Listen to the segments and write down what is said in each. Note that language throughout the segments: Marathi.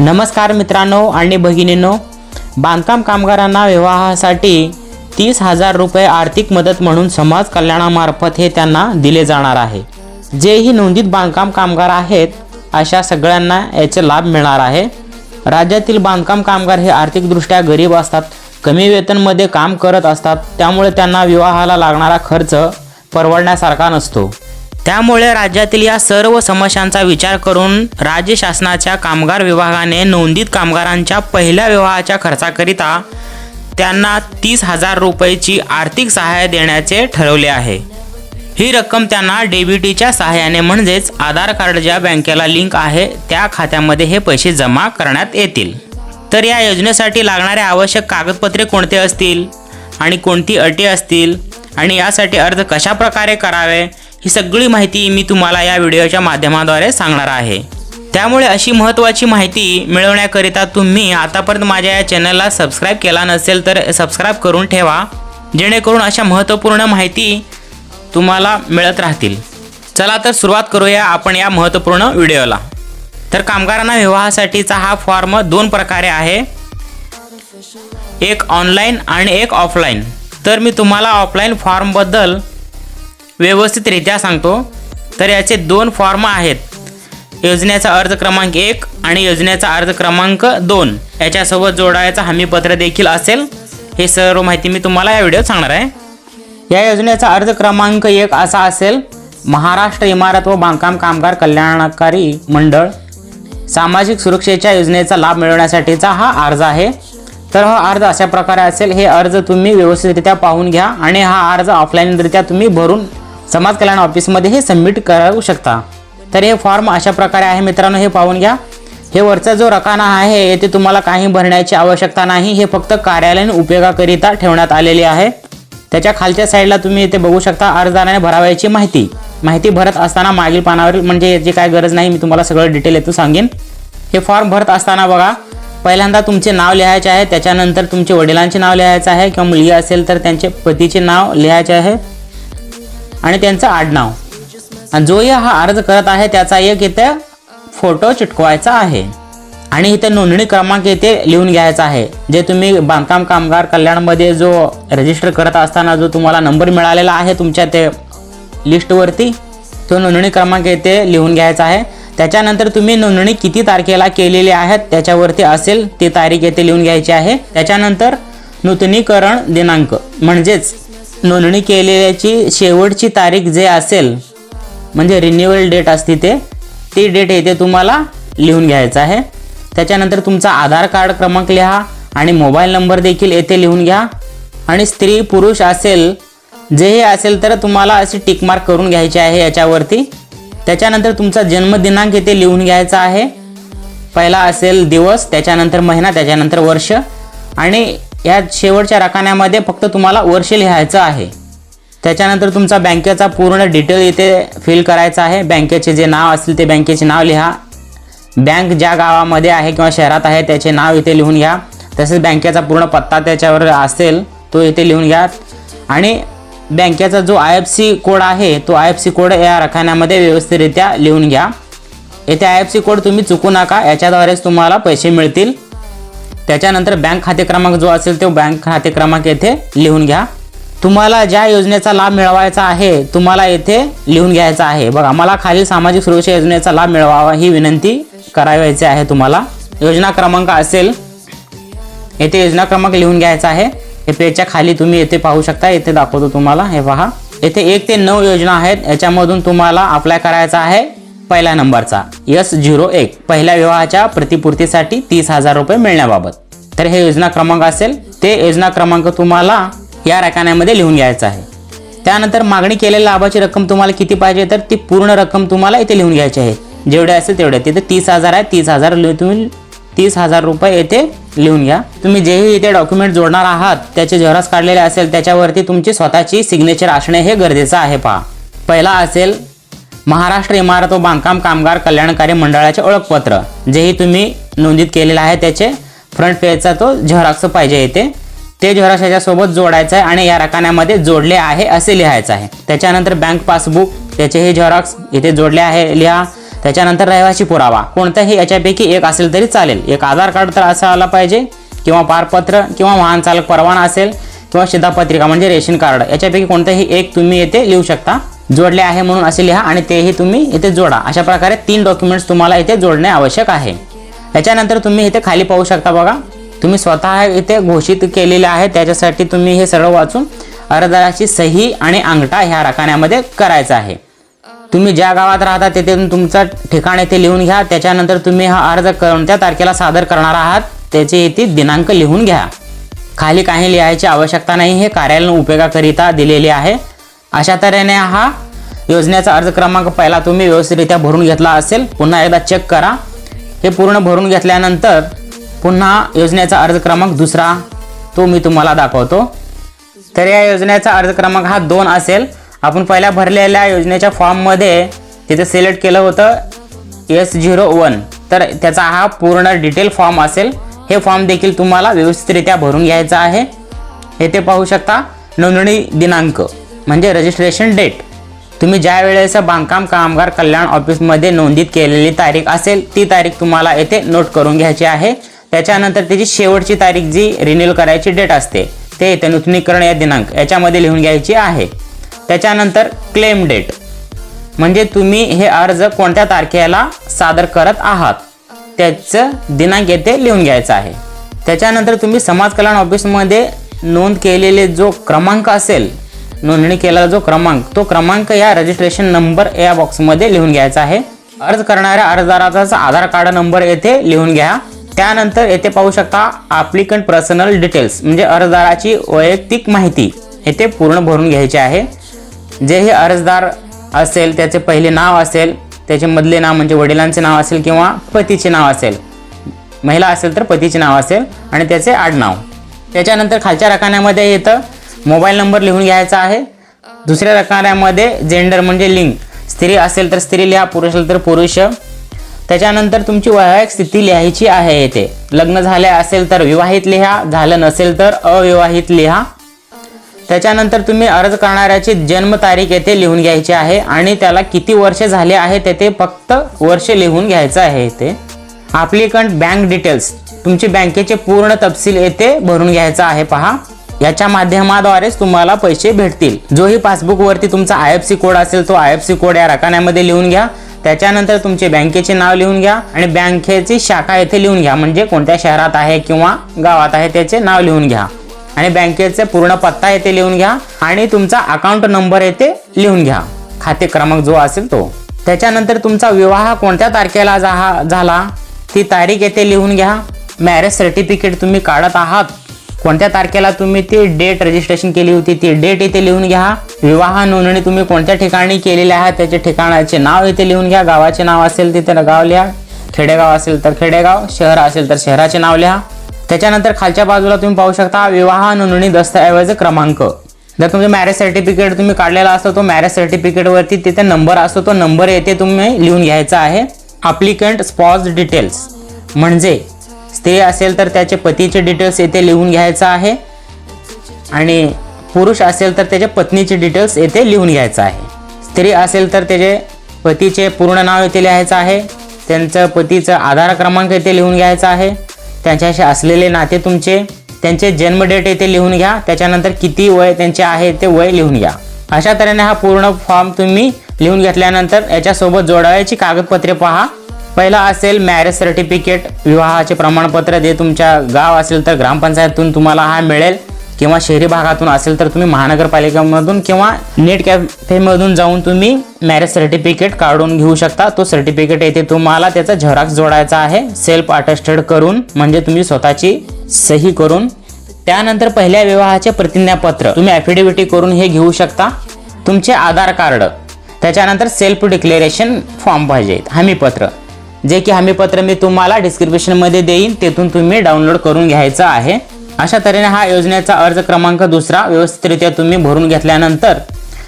नमस्कार मित्रांनो आणि भगिनींनो बांधकाम कामगारांना विवाहासाठी तीस हजार रुपये आर्थिक मदत म्हणून समाज कल्याणामार्फत हे त्यांना दिले जाणार आहे. जेही नोंदीत बांधकाम कामगार आहेत अशा सगळ्यांना याचे लाभ मिळणार आहे. राज्यातील बांधकाम कामगार हे आर्थिकदृष्ट्या गरीब असतात कमी वेतनमध्ये काम करत असतात त्यामुळे त्यांना विवाहाला लागणारा खर्च परवडण्यासारखा नसतो. त्यामुळे राज्यातील या सर्व समस्यांचा विचार करून राज्य शासनाच्या कामगार विभागाने नोंदीत कामगारांच्या पहिल्या विवाहाच्या खर्चाकरिता त्यांना तीस हजार रुपयेची आर्थिक सहाय्य देण्याचे ठरवले आहे. ही रक्कम त्यांना डेबिटीच्या सहाय्याने म्हणजेच आधार कार्ड ज्या बँकेला लिंक आहे त्या खात्यामध्ये हे पैसे जमा करण्यात येतील. तर या योजनेसाठी लागणारे आवश्यक कागदपत्रे कोणते असतील? आणि कोणती अटी असतील? आणि यासाठी अर्ज कशा प्रकारे करावे? ही सगळी माहिती मी तुम्हाला या व्हिडिओच्या माध्यमाद्वारे सांगणार आहे. त्यामुळे अशी महत्त्वाची माहिती मिळवण्याकरिता तुम्ही आतापर्यंत माझ्या या चॅनलला सबस्क्राईब केला नसेल तर सबस्क्राईब करून ठेवा जेणेकरून अशा महत्त्वपूर्ण माहिती तुम्हाला मिळत राहतील. चला तर सुरुवात करूया आपण या महत्त्वपूर्ण व्हिडिओला. तर कामगारांना विवाहासाठीचा हा फॉर्म दोन प्रकारे आहे. एक ऑनलाईन आणि एक ऑफलाईन. तर मी तुम्हाला ऑफलाईन फॉर्मबद्दल व्यवस्थितरित्या सांगतो. तर याचे दोन फॉर्म आहेत. योजनेचा अर्ज क्रमांक एक आणि योजनेचा अर्ज क्रमांक दोन. याच्यासोबत जोडायचा हमीपत्र देखील असेल. हे सर्व माहिती मी तुम्हाला या व्हिडिओत सांगणार आहे. या योजनेचा अर्ज क्रमांक एक असा असेल. महाराष्ट्र इमारत व बांधकाम कामगार कल्याणकारी मंडळ. सामाजिक सुरक्षेच्या योजनेचा लाभ मिळवण्यासाठीचा हा अर्ज आहे. तर हा अर्ज अशा प्रकारे असेल. हे अर्ज तुम्ही व्यवस्थितरित्या पाहून घ्या आणि हा अर्ज ऑफलाईनरित्या तुम्ही भरून समाज कल्याण ऑफिसमध्ये हे सबमिट करू शकता. तर हे फॉर्म अशा प्रकारे आहे मित्रांनो हे पाहून घ्या. हे वरचा जो रकाना आहे येथे तुम्हाला काही भरण्याची आवश्यकता नाही. हे फक्त कार्यालयीन उपयोगाकरिता ठेवण्यात आलेले आहे. त्याच्या खालच्या साईडला तुम्ही इथे बघू शकता अर्जदाराने भरावयाची माहिती. माहिती भरत असताना मागील पानावरील म्हणजे याची काय गरज नाही मी तुम्हाला सगळं डिटेल येतो सांगेन. हे फॉर्म भरत असताना बघा पहिल्यांदा तुमचे नाव लिहायचे आहे त्याच्यानंतर तुमचे वडिलांचे नाव लिहायचं आहे किंवा मुलगी असेल तर त्यांचे पतीचे नाव लिहायचे आहे. आणि त्यांचं आडनाव. आणि जोही हा अर्ज करत आहे त्याचा एक इथे फोटो चिटकवायचा आहे. आणि इथे नोंदणी क्रमांक इथे लिहून घ्यायचा आहे. जे तुम्ही बांधकाम कामगार कल्याणमध्ये जो रजिस्टर करत असताना जो तुम्हाला नंबर मिळालेला आहे तुमच्या ते लिस्टवरती तो नोंदणी क्रमांक इथे लिहून घ्यायचा आहे. त्याच्यानंतर तुम्ही नोंदणी किती तारखेला केलेली आहेत त्याच्यावरती असेल ती तारीख येथे लिहून घ्यायची आहे. त्याच्यानंतर नूतनीकरण दिनांक म्हणजेच नोंदणी केलेल्याची शेवटची तारीख जे असेल म्हणजे रिन्युअल डेट असते ते ती डेट येथे तुम्हाला लिहून घ्यायचं आहे. त्याच्यानंतर तुमचा आधार कार्ड क्रमांक लिहा आणि मोबाईल नंबर देखील येथे लिहून घ्या. आणि स्त्री पुरुष असेल जेही असेल तर तुम्हाला अशी टिकमार्क करून घ्यायची आहे याच्यावरती. त्याच्यानंतर तुमचा जन्मदिनांक येथे लिहून घ्यायचा आहे. पहिला असेल दिवस त्याच्यानंतर महिना त्याच्यानंतर वर्ष. आणि या शेवटच्या रकान्यामध्ये फक्त तुम्हाला वर्ष लिहायचं आहे. त्याच्यानंतर तुमचा बँकेचा पूर्ण डिटेल इथे फिल करायचा आहे. बँकेचे जे नाव असेल ते बँकेचे नाव लिहा. बँक ज्या गावामध्ये आहे किंवा शहरात आहे त्याचे नाव इथे लिहून घ्या. तसेच बँकेचा पूर्ण पत्ता त्याच्यावर असेल तो इथे लिहून घ्या. आणि बँकेचा जो आय एफ सी कोड आहे तो आय एफ सी कोड या रखान्यामध्ये व्यवस्थितरित्या लिहून घ्या. येथे आय एफ सी कोड तुम्ही चुकू नका याच्याद्वारेच तुम्हाला पैसे मिळतील. त्याच्यानंतर बँक खाते क्रमांक जो असेल तो बँक खाते क्रमांक येथे लिहून घ्या. तुम्हाला ज्या योजनेचा लाभ मिळवायचा आहे तुम्हाला येथे लिहून घ्यायचा आहे. बघा मला खालील सामाजिक सुरक्षा योजनेचा लाभ मिळवावा ही विनंती करावायची आहे तुम्हाला. योजना क्रमांक असेल येथे योजना क्रमांक लिहून घ्यायचा आहे. हे पेजच्या खाली तुम्ही येथे पाहू शकता येथे दाखवतो तुम्हाला. हे पहा येथे एक ते नऊ योजना आहेत याच्यामधून तुम्हाला अप्लाय करायचा आहे. पहिल्या नंबरचा. यस झिरो एक पहिल्या विवाहाच्या प्रतिपूर्तीसाठी तीस हजार रुपये मिळण्याबाबत. तर हे योजना क्रमांक असेल ते योजना क्रमांक तुम्हाला या रकान्यामध्ये लिहून घ्यायचा आहे. त्यानंतर मागणी केलेल्या लाभाची रक्कम तुम्हाला किती पाहिजे तर ती पूर्ण रक्कम तुम्हाला इथे लिहून घ्यायची आहे. जेवढे असेल तेवढे. तिथे तीस हजार आहे तीस हजार लिहून तुम्ही तीस हजार रुपये येथे लिहून घ्या. तुम्ही जेही इथे डॉक्युमेंट जोडणार आहात त्याचे झेरॉक्स काढलेले असेल त्याच्यावरती तुमची स्वतःची सिग्नेचर असणे हे गरजेचं आहे पहा. पहिला असेल महाराष्ट्र इमारत व बांधकाम कामगार कल्याणकारी मंडळाचे ओळखपत्र जेही तुम्ही नोंदीत केलेलं आहे त्याचे फ्रंट पेजचा तो झेरॉक्स पाहिजे येते ते झेरॉक्स याच्यासोबत जोडायचं आहे आणि या रकान्यामध्ये जोडले आहे असे लिहायचं आहे. त्याच्यानंतर बँक पासबुक त्याचे हे झेरॉक्स इथे जोडले आहे लिहा. त्याच्यानंतर रहिवासी पुरावा कोणताही याच्यापैकी एक असेल तरी चालेल. एक आधार कार्ड तर असं पाहिजे किंवा पारपत्र किंवा वाहन चालक परवाना असेल किंवा शिधापत्रिका म्हणजे रेशन कार्ड याच्यापैकी कोणतंही एक तुम्ही येथे लिहू शकता. जोडले आहे म्हणून असे लिहा आणि तेही तुम्ही इथे जोडा. अशा प्रकारे तीन डॉक्युमेंट्स तुम्हाला इथे जोडणे आवश्यक आहे. त्याच्यानंतर तुम्ही इथे खाली पाहू शकता बघा. तुम्ही स्वतः इथे घोषित केलेले आहे. त्याच्यासाठी तुम्ही हे सर्व वाचून अर्जदाराची सही आणि अंगठा ह्या रकान्यामध्ये करायचा आहे. तुम्ही ज्या गावात राहता तेथे तुमचं ठिकाण येथे लिहून घ्या. त्याच्यानंतर तुम्ही हा अर्ज कोणत्या तारखेला सादर करणार आहात त्याचे येथे दिनांक लिहून घ्या. खाली काही लिहायची आवश्यकता नाही. हे कार्यालय उपयोगाकरिता दिलेले आहे. अशा तऱ्हेने हा योजनेचा अर्ज क्रमांक पहिला तुम्ही व्यवस्थितरित्या भरून घेतला असेल पुन्हा एकदा चेक करा. हे पूर्ण भरून घेतल्यानंतर पुन्हा योजनेचा अर्ज क्रमांक दुसरा तो मी तुम्हाला दाखवतो. तर या योजनेचा अर्ज क्रमांक हा दोन असेल. आपण पहिल्या भरलेल्या योजनेच्या फॉर्ममध्ये तिथे सिलेक्ट केलं होतं एस झिरो वन तर त्याचा हा पूर्ण डिटेल फॉर्म असेल. हे फॉर्म देखील तुम्हाला व्यवस्थितरित्या भरून घ्यायचा आहे. येथे पाहू शकता. नोंदणी दिनांक. म्हणजे रजिस्ट्रेशन डेट तुम्ही ज्या वेळेस बांधकाम कामगार कल्याण ऑफिसमध्ये नोंदीत केलेली तारीख असेल ती तारीख तुम्हाला येथे नोट करून घ्यायची आहे. त्याच्यानंतर त्याची शेवटची तारीख जी रिन्यूल करायची डेट असते ते येथे नूतनीकरण या दिनांक याच्यामध्ये लिहून घ्यायची आहे. त्याच्यानंतर क्लेम डेट म्हणजे तुम्ही हे अर्ज कोणत्या तारखेला सादर करत आहात त्याचं दिनांक येथे लिहून घ्यायचं आहे. त्याच्यानंतर तुम्ही समाज कल्याण ऑफिसमध्ये नोंद केलेले जो क्रमांक असेल नोंदणी केलेला जो क्रमांक तो क्रमांक या रजिस्ट्रेशन नंबर या बॉक्समध्ये लिहून घ्यायचा आहे. अर्ज करणाऱ्या अर्जदाराचा आधार कार्ड नंबर येथे लिहून घ्या. त्यानंतर येथे पाहू शकता ॲप्लिकंट पर्सनल डिटेल्स म्हणजे अर्जदाराची वैयक्तिक माहिती येथे पूर्ण भरून घ्यायची आहे. जे हे अर्जदार असेल त्याचे पहिले नाव असेल त्याचे मधले नाव म्हणजे वडिलांचे नाव असेल किंवा पतीचे नाव असेल. महिला असेल तर पतीचे नाव असेल आणि त्याचे आडनाव. त्याच्यानंतर खालच्या रकान्यामध्ये येतं मोबाईल नंबर लिहून घ्यायचा आहे. दुसऱ्या रकान्यामध्ये जेंडर म्हणजे लिंग. स्त्री असेल तर स्त्री लिहा पुरुष असेल तर पुरुष. त्याच्यानंतर तुमची वैवाहिक स्थिती लिहायची आहे येथे लग्न झाले असेल तर विवाहित लिहा झालं नसेल तर अविवाहित लिहा. त्याच्यानंतर तुम्ही अर्ज करणाऱ्याची जन्मतारीख येथे लिहून घ्यायची आहे आणि त्याला किती वर्षे झाले आहे तेथे फक्त वर्ष लिहून घ्यायचं आहे येथे ॲप्लिकंट बँक डिटेल्स तुमची बँकेचे पूर्ण तपशील येथे भरून घ्यायचा आहे पहा. याच्या माध्यमाद्वारेच तुम्हाला पैसे भेटतील. जोही पासबुकवरती तुमचा आय एफ सी कोड असेल तो आय एफ सी कोड या रकान्यामध्ये लिहून घ्या. त्याच्यानंतर तुमचे बँकेचे नाव लिहून घ्या आणि बँकेची शाखा येथे लिहून घ्या. म्हणजे कोणत्या शहरात आहे किंवा गावात आहे त्याचे नाव लिहून घ्या. आणि बँकेचे पूर्ण पत्ता येथे लिहून घ्या आणि तुमचा अकाउंट नंबर येथे लिहून घ्या. खाते क्रमांक जो असेल तो. त्याच्यानंतर तुमचा विवाह कोणत्या तारखेला जा झाला? ती तारीख येथे लिहून घ्या. मॅरेज सर्टिफिकेट तुम्ही काढत आहात. कोणत्या तारखेला तुम्ही ती डेट रजिस्ट्रेशन केली होती ती डेट इथे लिहून घ्या. विवाह नोंदणी तुम्ही कोणत्या ठिकाणी केलेली आहे त्याचे ठिकाणाचे नाव इथे लिहून घ्या. गावाचे नाव असेल तिथे गाव लिहा. खेडेगाव असेल तर खेडेगाव शहर असेल तर शहराचे नाव लिहा. त्याच्यानंतर खालच्या बाजूला तुम्ही पाहू शकता विवाह नोंदणी दस्तऐवज क्रमांक. जर तुमचं मॅरेज सर्टिफिकेट तुम्ही काढलेला असतो तो मॅरेज सर्टिफिकेटवरती तिथे नंबर असतो तो नंबर येथे तुम्ही लिहून घ्यायचा आहे. अप्लिकंट स्पॉज डिटेल्स म्हणजे स्त्री असेल तर त्याचे पतीचे डिटेल्स येथे लिहून घ्यायचं आहे. आणि पुरुष असेल तर त्याच्या पत्नीचे डिटेल्स येथे लिहून घ्यायचं आहे. स्त्री असेल तर त्याचे पतीचे पूर्ण नाव येथे लिहायचं आहे. त्यांचं पतीचं आधार क्रमांक येथे लिहून घ्यायचा आहे. त्यांच्याशी असलेले नाते तुमचे त्यांचे जन्म डेट येथे लिहून घ्या. त्याच्यानंतर किती वय त्यांचे आहे ते वय लिहून घ्या. अशा तऱ्हेने हा पूर्ण फॉर्म तुम्ही लिहून घेतल्यानंतर याच्यासोबत जोडायची कागदपत्रे पहा. पहिला असेल मॅरेज सर्टिफिकेट विवाहाचे प्रमाणपत्र जे तुमच्या गाव असेल तर ग्रामपंचायतून तुम्हाला हा मिळेल. किंवा शहरी भागातून असेल तर तुम्ही महानगरपालिकेमधून किंवा नेट कॅफेमधून जाऊन तुम्ही मॅरेज सर्टिफिकेट काढून घेऊ शकता. तो सर्टिफिकेट येथे तुम्हाला त्याचा झेरॉक्स जोडायचा आहे. सेल्फ अटेस्टेड करून म्हणजे तुम्ही स्वतःची सही करून. त्यानंतर पहिल्या विवाहाचे प्रतिज्ञापत्र तुम्ही ॲफिडेव्हिटी करून हे घेऊ शकता. तुमचे आधार कार्ड त्याच्यानंतर सेल्फ डिक्लेरेशन फॉर्म पाहिजे. हमीपत्र. जे की हमीपत्र मी तुम्हाला डिस्क्रिप्शनमध्ये देईन तेथून तुम्ही डाउनलोड करून घ्यायचं आहे. अशा तऱ्हेने हा योजनेचा अर्ज क्रमांक दुसरा व्यवस्थितरित्या तुम्ही भरून घेतल्यानंतर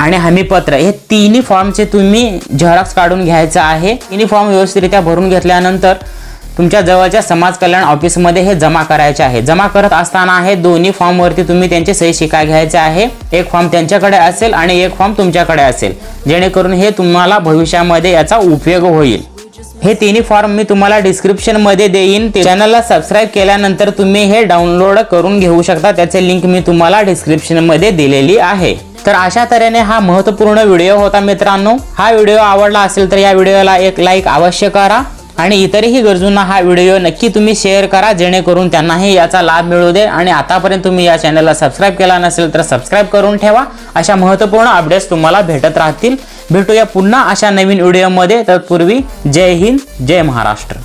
आणि हमीपत्र हे तिन्ही फॉर्मचे तुम्ही झेरॉक्स काढून घ्यायचं आहे. तिन्ही फॉर्म व्यवस्थितरित्या भरून घेतल्यानंतर तुमच्या जवळच्या समाज कल्याण ऑफिसमध्ये हे जमा करायचे आहे. जमा करत असताना हे दोन्ही फॉर्मवरती तुम्ही त्यांचे सही शिकाय घ्यायचे आहे. एक फॉर्म त्यांच्याकडे असेल आणि एक फॉर्म तुमच्याकडे असेल. जेणेकरून हे तुम्हाला भविष्यामध्ये याचा उपयोग होईल. हे तिन्ही फॉर्म मी तुम्हाला डिस्क्रिप्शनमध्ये देईन. ते चॅनलला सबस्क्राईब केल्यानंतर तुम्ही हे डाउनलोड करून घेऊ शकता. त्याचे लिंक मी तुम्हाला डिस्क्रिप्शनमध्ये दिलेली आहे. तर अशा तऱ्हेने हा महत्त्वपूर्ण व्हिडिओ होता मित्रांनो. हा व्हिडिओ आवडला असेल तर या व्हिडिओला एक लाईक अवश्य करा. आणि इतरही गरजूंना हा व्हिडिओ नक्की तुम्ही शेअर करा जेणेकरून त्यांनाही याचा लाभ मिळू दे. आणि आतापर्यंत तुम्ही या चॅनलला सबस्क्राईब केला नसेल तर सबस्क्राईब करून ठेवा. अशा महत्त्वपूर्ण अपडेट्स तुम्हाला भेटत राहतील. भेटूया पुन्हा अशा नवीन व्हिडिओमध्ये. तत्पूर्वी जय हिंद जय महाराष्ट्र.